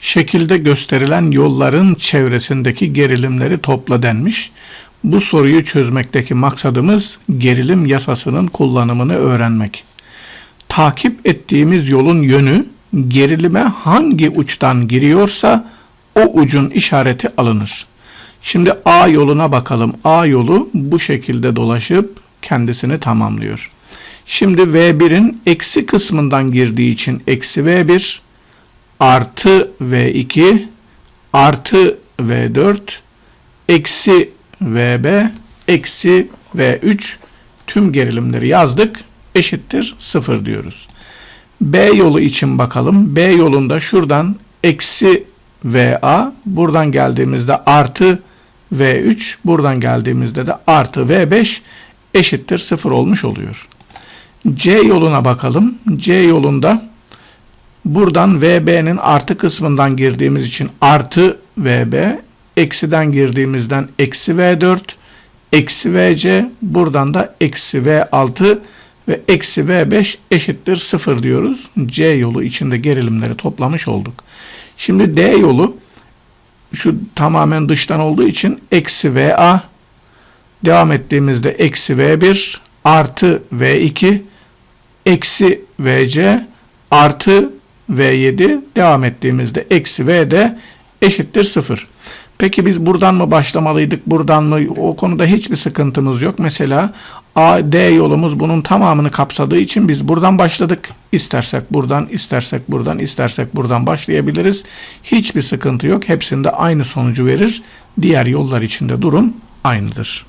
Şekilde gösterilen yolların çevresindeki gerilimleri topla denmiş. Bu soruyu çözmekteki maksadımız gerilim yasasının kullanımını öğrenmek. Takip ettiğimiz yolun yönü gerilime hangi uçtan giriyorsa o ucun işareti alınır. Şimdi A yoluna bakalım. A yolu bu şekilde dolaşıp kendisini tamamlıyor. Şimdi V1'in eksi kısmından girdiği için eksi V1 artı V2 artı V4 eksi VB eksi V3 tüm gerilimleri yazdık eşittir 0 diyoruz. B yolu için bakalım. B yolunda şuradan eksi VA buradan geldiğimizde artı V3 buradan geldiğimizde de artı V5 eşittir 0 olmuş oluyor. C yoluna bakalım. C yolunda buradan VB'nin artı kısmından girdiğimiz için artı VB, eksiden girdiğimizden eksi V4, eksi VC, buradan da eksi V6 ve eksi V5 eşittir 0 diyoruz. C yolu içinde gerilimleri toplamış olduk. Şimdi D yolu şu tamamen dıştan olduğu için eksi VA devam ettiğimizde eksi V1 artı V2 eksi VC artı V7 devam ettiğimizde eksi V'de eşittir 0. Peki biz buradan mı başlamalıydık, buradan mı? O konuda hiçbir sıkıntımız yok. Mesela A, D yolumuz bunun tamamını kapsadığı için biz buradan başladık. İstersek buradan, istersek buradan, istersek buradan başlayabiliriz. Hiçbir sıkıntı yok. Hepsinde aynı sonucu verir. Diğer yollar içinde durum aynıdır.